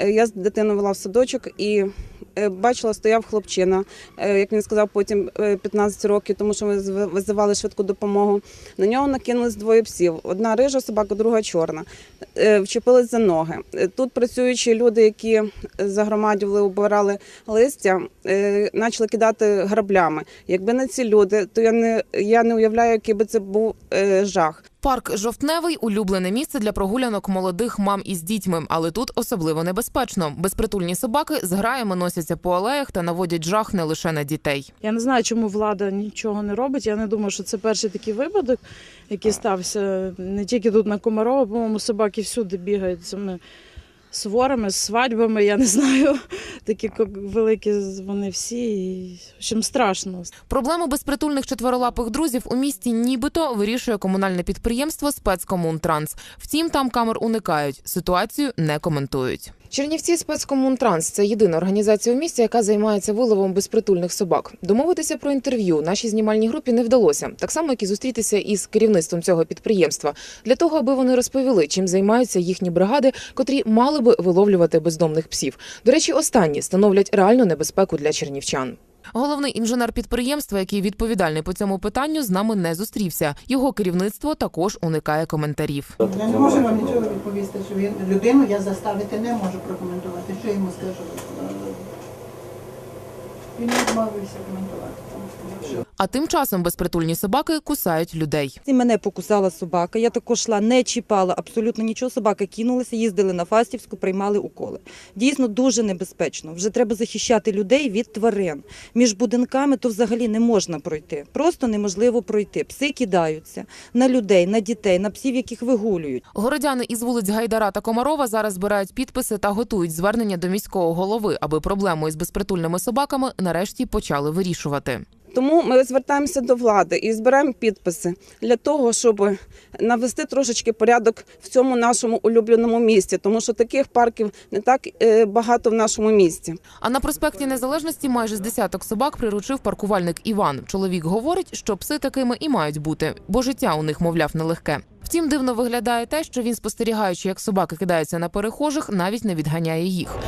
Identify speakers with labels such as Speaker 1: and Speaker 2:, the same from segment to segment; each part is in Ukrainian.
Speaker 1: Е, Я з дитиною вела в садочок і е, бачила, стояв хлопчина, е, як він сказав, потім е, 15 років, тому що ми визивали швидку допомогу. На нього накинулись двоє псів: одна рижа собака, друга чорна. Вчепились за ноги. Тут працюючі люди, які загромадювали, убирали листя, почали кидати граблями. Якби не ці люди, то я не я не уявляю, який би це був жах.
Speaker 2: Парк жовтневий улюблене місце для прогулянок молодих мам із дітьми, але тут особливо небезпечно. Безпритульні собаки з граями носяться по алеях та наводять жах не лише на дітей.
Speaker 3: Я не знаю, чому влада нічого не робить. Я не думаю, що це перший такий випадок, який стався не тільки тут на Комарова, по-моєму, собаки всюди бігають цими сворами, з свадьбами. Я не знаю. Такі великі вони всі. І, чим страшно.
Speaker 2: Проблему безпритульних четверолапих друзів у місті нібито вирішує комунальне підприємство спецкомунтранс. Втім, там камер уникають, ситуацію не коментують. Чернівці спецкомунтранс це єдина організація у місті, яка займається виловом безпритульних собак. Домовитися про інтерв'ю нашій знімальній групі не вдалося, так само як і зустрітися із керівництвом цього підприємства, для того, аби вони розповіли, чим займаються їхні бригади, котрі мали би виловлювати бездомних псів. До речі, останні становлять реальну небезпеку для чернівчан. Головний інженер підприємства, який відповідальний по цьому питанню, з нами не зустрівся. Його керівництво також уникає коментарів.
Speaker 4: Я не можу вам нічого відповісти, що він людину я заставити не можу прокоментувати. Що йому скажу? Він відмовився коментувати.
Speaker 2: А тим часом безпритульні собаки кусають людей.
Speaker 5: І мене покусала собака. Я також йшла, не чіпала абсолютно нічого. Собака кинулася, їздили на Фастівську, приймали уколи. Дійсно дуже небезпечно. Вже треба захищати людей від тварин. Між будинками то взагалі не можна пройти. Просто неможливо пройти. Пси кидаються на людей, на дітей, на псів, яких вигулюють.
Speaker 2: Городяни із вулиць Гайдара та Комарова зараз збирають підписи та готують звернення до міського голови, аби проблему із безпритульними собаками нарешті почали вирішувати.
Speaker 1: Тому ми звертаємося до влади і збираємо підписи для того, щоб навести трошечки порядок в цьому нашому улюбленому місті, тому що таких парків не так е, багато в нашому місті.
Speaker 2: А на проспекті Незалежності майже з десяток собак приручив паркувальник Іван. Чоловік говорить, що пси такими і мають бути, бо життя у них, мовляв, нелегке. Втім, дивно виглядає те, що він, спостерігаючи, як собаки кидаються на перехожих, навіть не відганяє їх.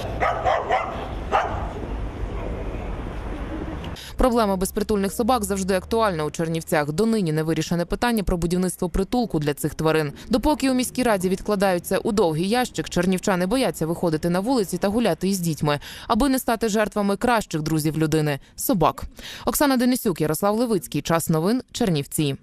Speaker 2: Проблема безпритульних собак завжди актуальна у Чернівцях. Донині не вирішене питання про будівництво притулку для цих тварин. Допоки у міській раді відкладаються у довгий ящик, чернівчани бояться виходити на вулиці та гуляти із дітьми, аби не стати жертвами кращих друзів людини собак. Оксана Денисюк, Ярослав Левицький. Час новин. Чернівці.